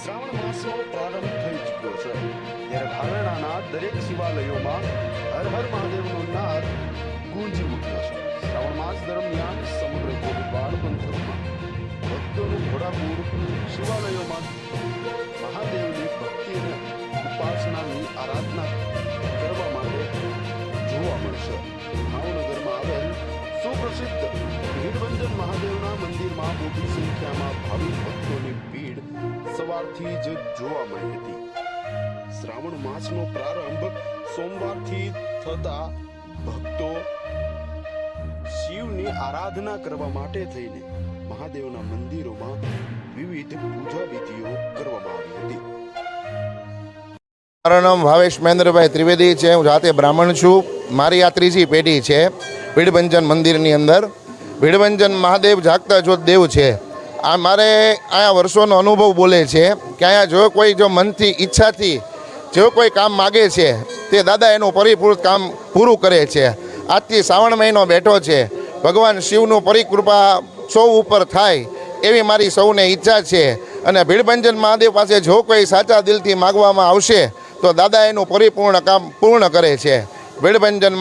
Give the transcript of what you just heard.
શ્રાવણ માસનો પ્રારંભ થઈ ચૂક્યો છે. ત્યારે ભાવેણાના દરેક શિવાલયોમાં હર હર મહાદેવનો નાદ ગુંજી ઉઠ્યો છે. શ્રાવણ માસ દરમિયાન સમગ્ર ગોપાળ પંથકમાં ભક્તોનું ઘોડાપૂર શિવાલયોમાં મહાદેવની ભક્તિ અને ઉપાસનાની આરાધના કરવા માટે જોવા મળશે. ભાવનગરમાં આવેલ સુપ્રસિદ્ધ ભીડભંજન મહાદેવના મંદિરમાં મોટી સંખ્યામાં ભાવિક ભક્તોની ભીડ સવારથી જ જોવા મળી હતી. શ્રાવણ માસનો પ્રારંભ સોમવારથી થતા ભક્તો શિવની આરાધના કરવા માટે થઈને મહાદેવના મંદિરોમાં વિવિધ પૂજા વિધિઓ કરવામાં આવી હતી. મારું નામ ભાવેશ મહેન્દ્રભાઈ ત્રિવેદી છે. હું જાતે બ્રાહ્મણ છું. મારી આ ત્રીજી પેઢી છે. ભીડભંજન મંદિરની અંદર ભીડભંજન મહાદેવ જાગતા જોત દેવ છે. આ મારે અહીંયા વર્ષોનો અનુભવ બોલે છે કે અહીંયા જો કોઈ જો મનથી, ઈચ્છાથી જો કોઈ કામ માગે છે, તે દાદા એનું પરિપૂર્ણ કામ પૂરું કરે છે. આજથી શ્રાવણ મહિનો બેઠો છે. ભગવાન શિવનું પરિકૃપા સૌ ઉપર થાય એવી મારી સૌને ઈચ્છા છે અને ભીડભંજન મહાદેવ પાસે જો કોઈ સાચા દિલથી માગવામાં આવશે, તો દાદા એનું પરિપૂર્ણ કામ પૂર્ણ કરે છે. ભીડભંજન